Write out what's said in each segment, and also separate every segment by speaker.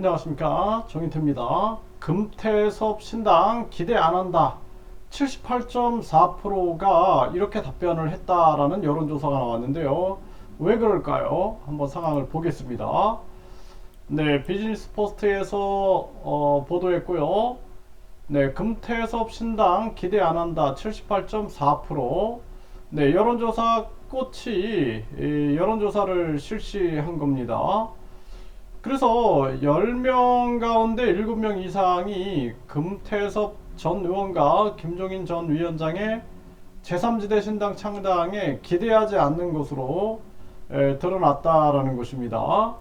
Speaker 1: 안녕하십니까 정인태입니다. 금태섭 신당 기대 안 한다. 78.4%가 이렇게 답변을 했다라는 여론조사가 나왔는데요. 왜 그럴까요? 한번 상황을 보겠습니다. 네, 비즈니스 포스트에서 어, 보도했고요. 네, 금태섭 신당 기대 안 한다. 78.4%. 네, 여론조사 꽃이 이 여론조사를 실시한 겁니다. 그래서 10명 가운데 7명 이상이 금태섭 전 의원과 김종인 전 위원장의 제3지대 신당 창당에 기대하지 않는 것으로 에, 드러났다라는 것입니다.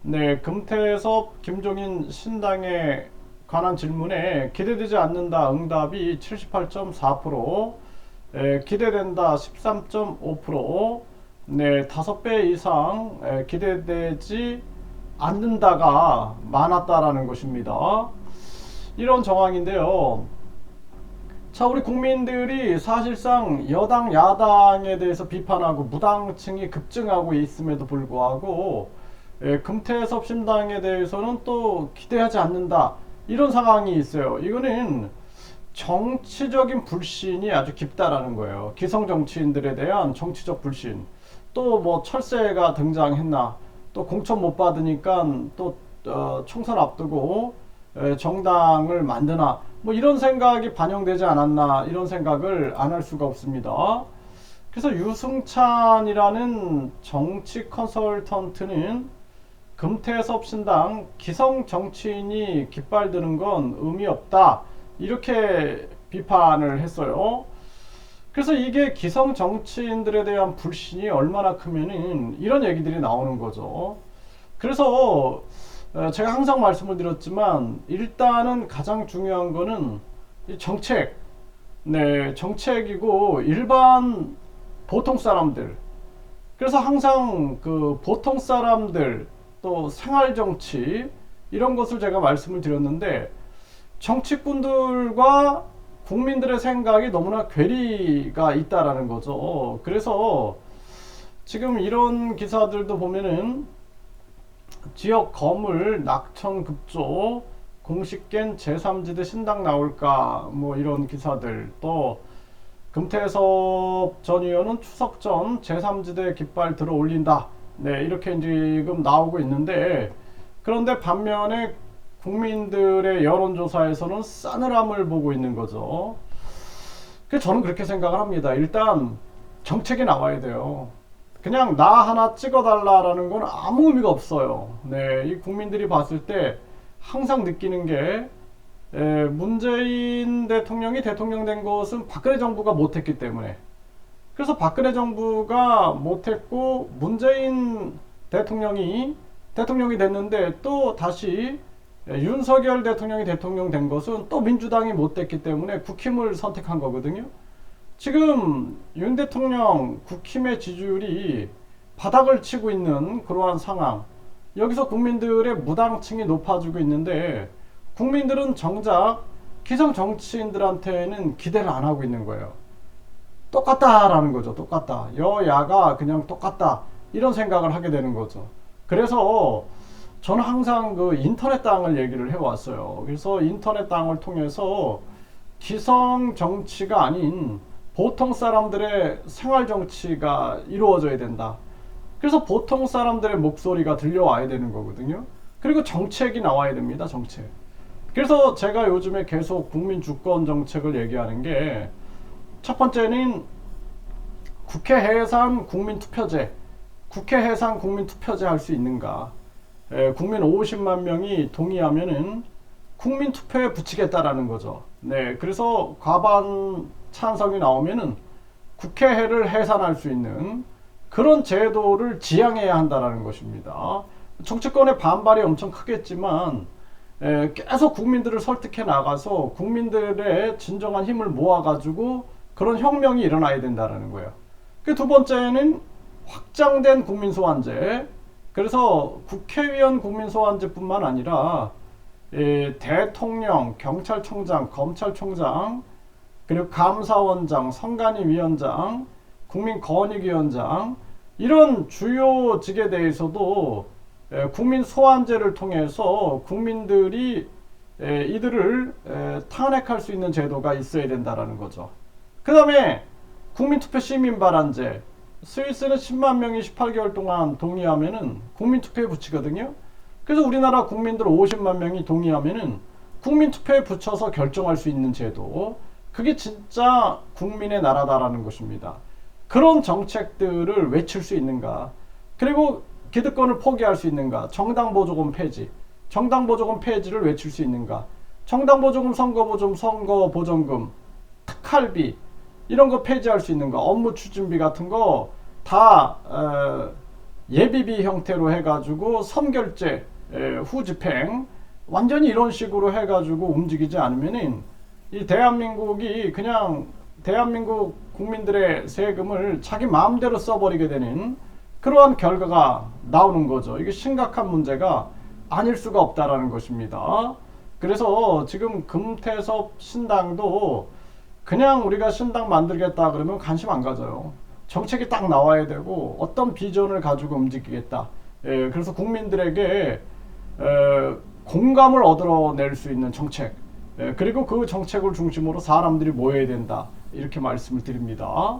Speaker 1: 네, 금태섭, 김종인 신당에 관한 질문에 기대되지 않는다 응답이 78.4%, 에, 기대된다 13.5%, 네, 5배 이상 에, 기대되지 않는다가 많았다라는 것입니다. 이런 정황인데요. 자, 우리 국민들이 사실상 여당, 야당에 대해서 비판하고 무당층이 급증하고 있음에도 불구하고 예, 금태섭 신당에 대해서는 또 기대하지 않는다. 이런 상황이 있어요. 이거는 정치적인 불신이 아주 깊다라는 거예요. 기성 정치인들에 대한 정치적 불신. 또 뭐 철새가 등장했나. 또 공천 못 받으니까 또 어, 총선 앞두고 에, 정당을 만드나. 뭐 이런 생각이 반영되지 않았나. 이런 생각을 안 할 수가 없습니다. 그래서 유승찬이라는 정치 컨설턴트는 금태섭 신당 기성 정치인이 깃발드는 건 의미 없다. 이렇게 비판을 했어요. 그래서 이게 기성 정치인들에 대한 불신이 얼마나 크면은 이런 얘기들이 나오는 거죠. 그래서 어, 제가 항상 말씀을 드렸지만 일단은 가장 중요한 거는 이 정책, 네 정책이고 일반 보통 사람들. 그래서 항상 그 보통 사람들 또 생활 정치 이런 것을 제가 말씀을 드렸는데 정치꾼들과 국민들의 생각이 너무나 괴리가 있다라는 거죠. 그래서 지금 이런 기사들도 보면은 지역 거물 낙천 급조 공식겐 제3지대 신당 나올까 뭐 이런 기사들 또 금태섭 전 의원은 추석 전 제3지대 깃발 들어 올린다. 네, 이렇게 지금 나오고 있는데 그런데 반면에 국민들의 여론조사에서는 싸늘함을 보고 있는 거죠. 그 저는 그렇게 생각을 합니다. 일단 정책이 나와야 돼요. 그냥 나 하나 찍어달라라는 건 아무 의미가 없어요. 네, 이 국민들이 봤을 때 항상 느끼는 게 에, 문재인 대통령이 대통령 된 것은 박근혜 정부가 못했기 때문에 그래서 박근혜 정부가 못했고 문재인 대통령이 대통령이 됐는데 또 다시 예, 윤석열 대통령이 대통령 된 것은 또 민주당이 못 됐기 때문에 국힘을 선택한 거거든요. 지금 윤 대통령 국힘의 지지율이 바닥을 치고 있는 그러한 상황. 여기서 국민들의 무당층이 높아지고 있는데 국민들은 정작 기성 정치인들한테는 기대를 안 하고 있는 거예요. 똑같다라는 거죠. 똑같다. 여야가 그냥 똑같다. 이런 생각을 하게 되는 거죠. 그래서 저는 항상 그 인터넷 당을 얘기를 해왔어요. 그래서 인터넷 당을 통해서 기성 정치가 아닌 보통 사람들의 생활 정치가 이루어져야 된다. 그래서 보통 사람들의 목소리가 들려와야 되는 거거든요. 그리고 정책이 나와야 됩니다. 정책. 그래서 제가 요즘에 계속 국민 주권 정책을 얘기하는 게 첫 번째는 국회 해산 국민 투표제, 국회 해산 국민 투표제 할 수 있는가? 에, 국민 50만 명이 동의하면은 국민 투표에 붙이겠다라는 거죠. 네, 그래서 과반 찬성이 나오면은 국회를 해산할 수 있는 그런 제도를 지향해야 한다라는 것입니다. 정치권의 반발이 엄청 크겠지만 에, 계속 국민들을 설득해 나가서 국민들의 진정한 힘을 모아가지고 그런 혁명이 일어나야 된다라는 거예요. 그 두 번째는 확장된 국민 소환제. 그래서 국회의원 국민소환제뿐만 아니라 예, 대통령, 경찰청장, 검찰총장, 그리고 감사원장, 선관위 위원장, 국민권익위원장 이런 주요직에 대해서도 에, 국민 소환제를 통해서 국민들이 에, 이들을 에, 탄핵할 수 있는 제도가 있어야 된다라는 거죠. 그 다음에 국민투표 시민발안제 스위스는 10만 명이 18개월 동안 동의하면은 국민투표에 붙이거든요. 그래서 우리나라 국민들 50만 명이 동의하면은 국민투표에 붙여서 결정할 수 있는 제도. 그게 진짜 국민의 나라다라는 것입니다. 그런 정책들을 외칠 수 있는가? 그리고 기득권을 포기할 수 있는가? 정당 보조금 폐지. 정당 보조금 폐지를 외칠 수 있는가? 정당 보조금, 선거 보조금, 선거 보전금, 특할비 이런 거 폐지할 수 있는가? 업무 추진비 같은 거다 예비비 형태로 해가지고 선결제 에, 후 집행 완전히 이런 식으로 해가지고 움직이지 않으면은 이 대한민국이 그냥 대한민국 국민들의 세금을 자기 마음대로 써버리게 되는 그러한 결과가 나오는 거죠. 이게 심각한 문제가 아닐 수가 없다라는 것입니다. 그래서 지금 금태섭 신당도 그냥 우리가 신당 만들겠다 그러면 관심 안 가져요. 정책이 딱 나와야 되고 어떤 비전을 가지고 움직이겠다. 예, 그래서 국민들에게 에, 공감을 얻어낼 수 있는 정책 예, 그리고 그 정책을 중심으로 사람들이 모여야 된다 이렇게 말씀을 드립니다.